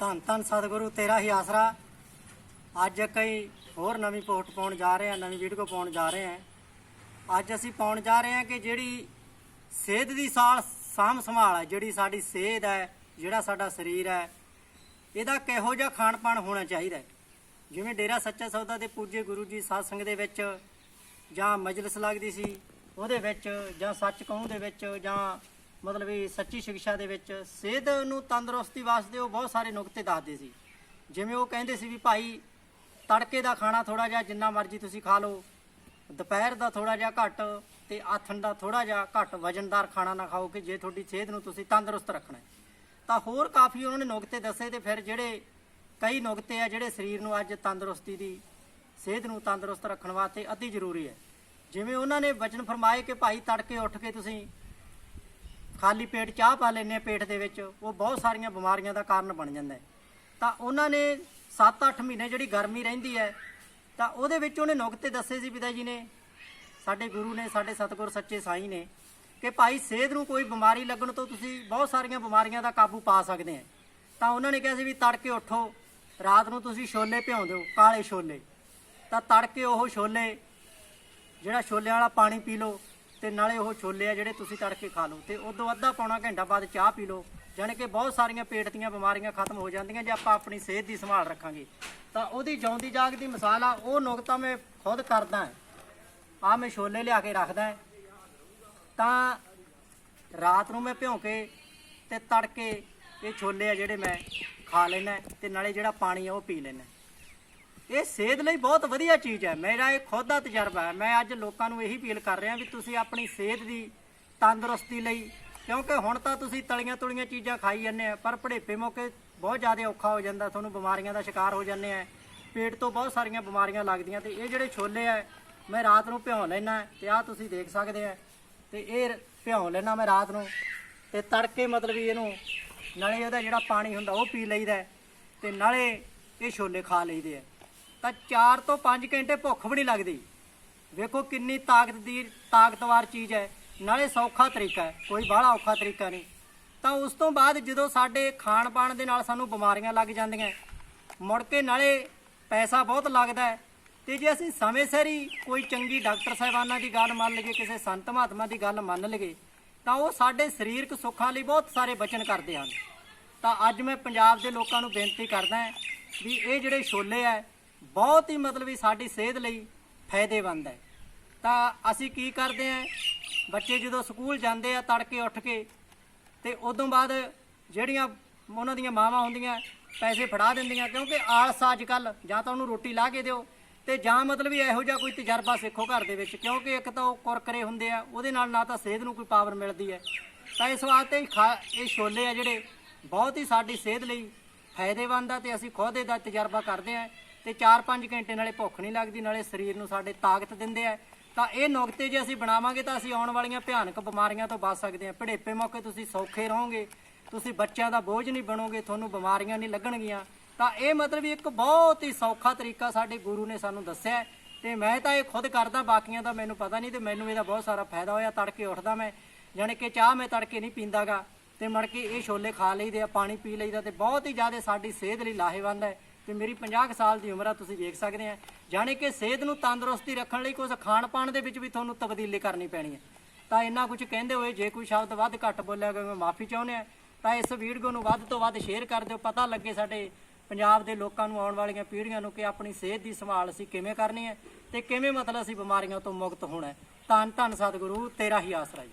ਧੰਨ ਧੰਨ ਸਤਿਗੁਰੂ, ਤੇਰਾ ਹੀ ਆਸਰਾ। ਅੱਜ ਕਈ ਹੋਰ ਨਵੀਂ ਪੋਸਟ ਪਾਉਣ ਜਾ ਰਹੇ ਆ ਨਵੀਂ ਵੀਡੀਓ ਪਾਉਣ ਜਾ ਰਹੇ ਹਾਂ। ਅੱਜ ਅਸੀਂ ਪਾਉਣ ਜਾ ਰਹੇ ਹਾਂ ਕਿ ਜਿਹੜੀ ਸਿਹਤ ਦੀ ਸਾਲ ਸਾਂਭ ਸੰਭਾਲ ਹੈ, ਜਿਹੜੀ ਸਾਡੀ ਸਿਹਤ ਹੈ, ਜਿਹੜਾ ਸਾਡਾ ਸਰੀਰ ਹੈ, ਇਹਦਾ ਕਿਹੋ ਜਿਹਾ ਖਾਣ ਪਾਣ ਹੋਣਾ ਚਾਹੀਦਾ ਜਿਵੇਂ ਡੇਰਾ ਸੱਚਾ ਸੌਦਾ ਦੇ ਪੂਜੇ ਗੁਰੂ ਜੀ ਸਾਧ ਸੰਗ ਦੇ ਵਿੱਚ ਜਾਂ ਮਜਲਿਸ ਲੱਗਦੀ ਸੀ, ਉਹਦੇ ਵਿੱਚ ਜਾਂ ਸੱਚ ਕਹੂੰ ਦੇ ਵਿੱਚ ਜਾਂ ਮਤਲਬ ਵੀ ਸੱਚੀ ਸਿੱਖਿਆ ਦੇ ਵਿੱਚ ਸਿਹਤ ਨੂੰ ਤੰਦਰੁਸਤੀ ਵਾਸਤੇ ਉਹ ਬਹੁਤ ਸਾਰੇ ਨੁਕਤੇ ਦੱਸਦੇ ਸੀ ਜਿਵੇਂ ਉਹ ਕਹਿੰਦੇ ਸੀ ਵੀ ਭਾਈ ਤੜਕੇ ਦਾ ਖਾਣਾ ਥੋੜਾ ਜਿਹਾ ਜਿੰਨਾ ਮਰਜ਼ੀ ਤੁਸੀਂ ਖਾ ਲਓ, ਦੁਪਹਿਰ ਦਾ ਥੋੜਾ ਜਿਹਾ ਘੱਟ ਤੇ ਆਥਣ ਦਾ ਥੋੜਾ ਜਿਹਾ ਘੱਟ ਵਜਨਦਾਰ ਖਾਣਾ ਨਾ ਖਾਓ ਕਿ ਜੇ ਤੁਹਾਡੀ ਸਿਹਤ ਨੂੰ ਤੁਸੀਂ ਤੰਦਰੁਸਤ ਰੱਖਣਾ ਹੈ। ਤਾਂ ਹੋਰ ਕਾਫੀ ਉਹਨਾਂ ਨੇ ਨੁਕਤੇ ਦੱਸੇ ਤੇ ਫਿਰ ਜਿਹੜੇ ਕਈ ਨੁਕਤੇ ਆ ਜਿਹੜੇ ਸਰੀਰ ਨੂੰ ਅੱਜ ਤੰਦਰੁਸਤੀ ਦੀ, ਸਿਹਤ ਨੂੰ ਤੰਦਰੁਸਤ ਰੱਖਣ ਵਾਸਤੇ ਅਤੀ ਜ਼ਰੂਰੀ ਹੈ ਜਿਵੇਂ ਉਹਨਾਂ ਨੇ ਵਚਨ ਫਰਮਾਏ ਕਿ ਭਾਈ ਤੜਕੇ ਉੱਠ ਕੇ ਤੁਸੀਂ ਖਾਲੀ ਪੇਟ ਚਾਹ ਪਾ ਲੈਨੇ ਪੇਟ ਦੇ ਵਿੱਚ, ਉਹ ਬਹੁਤ ਸਾਰੀਆਂ ਬਿਮਾਰੀਆਂ ਦਾ ਕਾਰਨ ਬਣ ਜਾਂਦਾ ਤਾਂ ਉਹਨਾਂ ਨੇ 7-8 ਮਹੀਨੇ ਜਿਹੜੀ ਗਰਮੀ ਰਹਿੰਦੀ ਹੈ, ਤਾਂ ਉਹਦੇ ਵਿੱਚ ਉਹਨੇ ਨੁਕਤੇ ਦੱਸੇ ਸੀ ਪਿਤਾ ਜੀ ਨੇ, ਸਾਡੇ ਗੁਰੂ ਨੇ, ਸਾਡੇ ਸਤਿਗੁਰ ਸੱਚੇ ਸਾਈਂ ਨੇ, ਕਿ ਭਾਈ ਸਿਹਤ ਨੂੰ ਕੋਈ ਬਿਮਾਰੀ ਲੱਗਣ ਤੋਂ ਤੁਸੀਂ ਬਹੁਤ ਸਾਰੀਆਂ ਬਿਮਾਰੀਆਂ ਦਾ ਕਾਬੂ ਪਾ ਸਕਦੇ ਆ ਤਾਂ ਉਹਨਾਂ ਨੇ ਕਿਹਾ ਸੀ ਵੀ ਤੜਕੇ ਉੱਠੋ, ਰਾਤ ਨੂੰ ਤੁਸੀਂ ਛੋਲੇ ਭਿਉਂ ਦਿਓ, ਕਾਲੇ ਛੋਲੇ। ਤਾਂ ਤੜਕੇ ਉਹ ਛੋਲੇ, ਜਿਹੜਾ ਛੋਲਿਆਂ ਵਾਲਾ ਪਾਣੀ ਪੀ ਲਓ ਤੇ ਨਾਲੇ ਉਹ ਛੋਲੇ ਆ ਜਿਹੜੇ ਤੁਸੀਂ ਤੜਕੇ ਖਾ ਲਓ। ਤੇ ਉਦੋਂ ਅੱਧਾ ਪੌਣਾ ਘੰਟਾ ਬਾਅਦ ਚਾਹ ਪੀ ਲਓ। ਜਾਣੀ ਕਿ ਬਹੁਤ ਸਾਰੀਆਂ ਪੇਟ ਦੀਆਂ ਬਿਮਾਰੀਆਂ ਖਤਮ ਹੋ ਜਾਂਦੀਆਂ ਜੇ ਆਪਾਂ ਆਪਣੀ ਸਿਹਤ ਦੀ ਸੰਭਾਲ ਰੱਖਾਂਗੇ। ਤਾਂ ਉਹਦੀ ਜਿਉਂਦੀ ਜਾਗਦੀ ਮਿਸਾਲ ਆ, ਉਹ ਨੁਕਤਾ ਮੈਂ ਖੁਦ ਕਰਦਾ ਹਾਂ। ਆ ਮੈਂ ਛੋਲੇ ਲਿਆ ਕੇ ਰੱਖਦਾ ਤਾਂ ਰਾਤ ਨੂੰ ਮੈਂ ਭਿਉਂ ਕੇ ਤੇ ਤੜਕੇ ਇਹ ਛੋਲੇ ਆ ਜਿਹੜੇ ਮੈਂ ਖਾ ਲੈਣਾ ਤੇ ਨਾਲੇ ਜਿਹੜਾ ਪਾਣੀ ਆ ਉਹ ਪੀ ਲੈਣਾ ਇਹ ਸਿਹਤ ਲਈ ਬਹੁਤ ਵਧੀਆ ਚੀਜ਼ ਹੈ। ਮੇਰਾ ਇਹ ਖੁਦ ਦਾ ਤਜਰਬਾ ਹੈ। ਮੈਂ ਅੱਜ ਲੋਕਾਂ ਨੂੰ ਇਹੀ ਅਪੀਲ ਕਰ ਰਿਹਾ ਵੀ ਤੁਸੀਂ ਆਪਣੀ ਸਿਹਤ ਦੀ ਤੰਦਰੁਸਤੀ ਲਈ, ਕਿਉਂਕਿ ਹੁਣ ਤਾਂ ਤੁਸੀਂ ਤਲੀਆਂ ਤੁਲੀਆਂ ਚੀਜ਼ਾਂ ਖਾਈ ਜਾਂਦੇ ਆ, ਪਰ ਭੜੇਪੇ ਮੌਕੇ ਬਹੁਤ ਜ਼ਿਆਦਾ ਔਖਾ ਹੋ ਜਾਂਦਾ, ਤੁਹਾਨੂੰ ਬਿਮਾਰੀਆਂ ਦਾ ਸ਼ਿਕਾਰ ਹੋ ਜਾਂਦੇ ਆ। ਪੇਟ ਤੋਂ ਬਹੁਤ ਸਾਰੀਆਂ ਬਿਮਾਰੀਆਂ ਲੱਗਦੀਆਂ ਤੇ ਇਹ ਜਿਹੜੇ ਛੋਲੇ ਆ, ਮੈਂ ਰਾਤ ਨੂੰ ਭਿਉਂ ਲੈਣਾ ਤੇ ਆਹ ਤੁਸੀਂ ਦੇਖ ਸਕਦੇ ਆ। ਤੇ ਇਹ ਭਿਉਂ ਲੈਣਾ ਮੈਂ ਰਾਤ ਨੂੰ ਤੇ ਤੜਕੇ ਮਤਲਬ ਵੀ ਇਹਨੂੰ ਨਾਲੇ ਇਹਦਾ ਜਿਹੜਾ ਪਾਣੀ ਹੁੰਦਾ ਉਹ ਪੀ ਲਈਦਾ ਹੈ ਤੇ ਨਾਲੇ ਇਹ ਛੋਲੇ ਖਾ ਲਈਦੇ ਆ। ਤਾਂ 4 ਤੋਂ 5 ਘੰਟੇ ਭੁੱਖ ਵੀ ਨਹੀਂ ਲੱਗਦੀ। ਵੇਖੋ ਕਿੰਨੀ ਤਾਕਤ ਦੀ ਤਾਕਤਵਰ ਚੀਜ਼ ਹੈ। ਨਾਲੇ ਸੌਖਾ ਤਰੀਕਾ ਹੈ, ਕੋਈ ਬਾਹਲਾ ਔਖਾ ਤਰੀਕਾ ਨਹੀਂ। ਤਾਂ ਉਸ ਤੋਂ ਬਾਅਦ ਜਦੋਂ ਸਾਡੇ ਖਾਣ ਪਾਣ ਦੇ ਨਾਲ ਸਾਨੂੰ ਬਿਮਾਰੀਆਂ ਲੱਗ ਜਾਂਦੀਆਂ, ਮੁੜ ਕੇ ਨਾਲੇ ਪੈਸਾ ਬਹੁਤ ਲੱਗਦਾ ਹੈ। ਤੇ ਜੇ ਅਸੀਂ ਸਮੇਂ ਸਿਰ ਹੀ ਕੋਈ ਚੰਗੀ ਡਾਕਟਰ ਸਾਹਿਬਾਨਾਂ ਦੀ ਗੱਲ ਮੰਨ ਲਈਏ, ਕਿਸੇ ਸੰਤ ਮਹਾਤਮਾ ਦੀ ਗੱਲ ਮੰਨ ਲਈਏ, ਤਾਂ ਉਹ ਸਾਡੇ ਸਰੀਰਕ ਸੁੱਖਾਂ ਲਈ ਬਹੁਤ ਸਾਰੇ ਬਚਨ ਕਰਦੇ ਹਨ। ਤਾਂ ਅੱਜ ਮੈਂ ਪੰਜਾਬ ਦੇ ਲੋਕਾਂ ਨੂੰ ਬੇਨਤੀ ਕਰਦਾ ਵੀ ਇਹ ਜਿਹੜੇ ਛੋਲੇ ਆ ਬਹੁਤ ਹੀ ਮਤਲਬ ਵੀ ਸਾਡੀ ਸਿਹਤ ਲਈ ਫਾਇਦੇਮੰਦ ਹੈ। ਤਾਂ ਅਸੀਂ ਕੀ ਕਰਦੇ ਆ ਬੱਚੇ ਜਦੋਂ ਸਕੂਲ ਜਾਂਦੇ ਆ ਤੜਕੇ ਉੱਠ ਕੇ, ਤੇ ਉਦੋਂ ਬਾਅਦ ਜਿਹੜੀਆਂ ਉਹਨਾਂ ਦੀਆਂ ਮਾਵਾਂ ਹੁੰਦੀਆਂ, ਪੈਸੇ ਫੜਾ ਦਿੰਦੀਆਂ, ਕਿਉਂਕਿ ਆਲਸ ਅੱਜ ਕੱਲ ਜਾਂ ਤਾਂ ਉਹਨੂੰ ਰੋਟੀ ਲਾ ਕੇ ਦਿਓ, ਤੇ ਜਾਂ ਮਤਲਬ ਵੀ ਇਹੋ ਜਿਹਾ ਕੋਈ ਤਜਰਬਾ ਸਿੱਖੋ ਘਰ ਦੇ ਵਿੱਚ, ਕਿਉਂਕਿ ਇੱਕ ਤਾਂ ਉਹ ਕੁਰਕਰੇ ਹੁੰਦੇ ਆ, ਉਹਦੇ ਨਾਲ ਨਾ ਤਾਂ ਸਿਹਤ ਨੂੰ ਕੋਈ ਪਾਵਰ ਮਿਲਦੀ ਹੈ। ਤਾਂ ਇਸ ਵਾਸਤੇ ਖਾ- ਇਹ ਛੋਲੇ ਆ ਜਿਹੜੇ ਬਹੁਤ ਹੀ ਸਾਡੀ ਸਿਹਤ ਲਈ ਫਾਇਦੇਮੰਦ ਆ, ਤੇ ਅਸੀਂ ਖੁਦ ਇਹਦਾ ਤਜਰਬਾ ਕਰਦੇ ਆ ਤੇ 4-5 ਘੰਟੇ ਨਾਲੇ ਭੁੱਖ ਨਹੀਂ ਲੱਗਦੀ, ਨਾਲੇ ਸਰੀਰ ਨੂੰ ਸਾਡੇ ਤਾਕਤ ਦਿੰਦੇ ਆ। ਤਾਂ ਇਹ ਨੁਕਤੇ ਜੇ ਅਸੀਂ ਬਣਾਵਾਂਗੇ ਤਾਂ ਅਸੀਂ ਆਉਣ ਵਾਲੀਆਂ ਭਿਆਨਕ ਬਿਮਾਰੀਆਂ ਤੋਂ ਬਚ ਸਕਦੇ ਹਾਂ ਭੜੇਪੇ ਮੌਕੇ ਤੁਸੀਂ ਸੌਖੇ ਰਹੋਗੇ, ਤੁਸੀਂ ਬੱਚਿਆਂ ਦਾ ਬੋਝ ਨਹੀਂ ਬਣੋਗੇ, ਤੁਹਾਨੂੰ ਬਿਮਾਰੀਆਂ ਨਹੀਂ ਲੱਗਣਗੀਆਂ। ਤਾਂ ਇਹ ਮਤਲਬ ਵੀ ਇੱਕ ਬਹੁਤ ਹੀ ਸੌਖਾ ਤਰੀਕਾ ਸਾਡੇ ਗੁਰੂ ਨੇ ਸਾਨੂੰ ਦੱਸਿਆ ਹੈ। ਤੇ ਮੈਂ ਤਾਂ ਇਹ ਖੁਦ ਕਰਦਾ, ਬਾਕੀਆਂ ਦਾ ਮੈਨੂੰ ਪਤਾ ਨਹੀਂ ਤੇ ਮੈਨੂੰ ਇਹਦਾ ਬਹੁਤ ਸਾਰਾ ਫਾਇਦਾ ਹੋਇਆ, ਤੜਕੇ ਉੱਠਦਾ ਮੈਂ। ਯਾਨੀ ਕਿ ਚਾਹ ਮੈਂ ਤੜਕੇ ਨਹੀਂ ਪੀਂਦਾਗਾ ਤੇ ਮੜ ਕੇ ਇਹ ਛੋਲੇ ਖਾ ਲਈਦੇ ਆ, ਪਾਣੀ ਪੀ ਲਈਦਾ ਤੇ ਬਹੁਤ ਹੀ ਜ਼ਿਆਦਾ ਸਾਡੀ ਸਿਹਤ ਲਈ ਲਾਹੇਵੰਦ ਹੈ। ਤੇ ਮੇਰੀ 50 ਕੁ ਸਾਲ ਦੀ ਉਮਰ ਆ, ਤੁਸੀਂ ਵੇਖ ਸਕਦੇ ਆ। ਜਾਣੀ ਕਿ ਸਿਹਤ ਨੂੰ ਤੰਦਰੁਸਤੀ ਰੱਖਣ ਲਈ ਕੁਝ ਖਾਣ ਪਾਣ ਦੇ ਵਿੱਚ ਵੀ ਤੁਹਾਨੂੰ ਤਬਦੀਲੀ ਕਰਨੀ ਪੈਣੀ ਹੈ। ਤਾਂ ਇੰਨਾ ਕੁਝ ਕਹਿੰਦੇ ਹੋਏ, ਜੇ ਕੋਈ ਸ਼ਬਦ ਵੱਧ ਘੱਟ ਬੋਲਿਆ ਗਿਆ ਮੈਂ ਮਾਫੀ ਚਾਹੁੰਦੇ ਆ ਤਾਂ ਇਸ ਵੀਡੀਓ ਨੂੰ ਵੱਧ ਤੋਂ ਵੱਧ ਸ਼ੇਅਰ ਕਰ ਦਿਓ। ਪਤਾ ਲੱਗੇ ਸਾਡੇ ਪੰਜਾਬ ਦੇ ਲੋਕਾਂ ਨੂੰ ਆਉਣ ਵਾਲੀਆਂ ਪੀੜ੍ਹੀਆਂ ਨੂੰ ਕਿ ਆਪਣੀ ਸਿਹਤ ਦੀ ਸੰਭਾਲ ਅਸੀਂ ਕਿਵੇਂ ਕਰਨੀ ਹੈ ਤੇ ਕਿਵੇਂ ਮਤਲਬ ਅਸੀਂ ਬਿਮਾਰੀਆਂ ਤੋਂ ਮੁਕਤ ਹੋਣਾ ਹੈ। ਧੰਨ ਧੰਨ ਸਤਿਗੁਰੂ, ਤੇਰਾ ਹੀ ਆਸਰਾ ਜੀ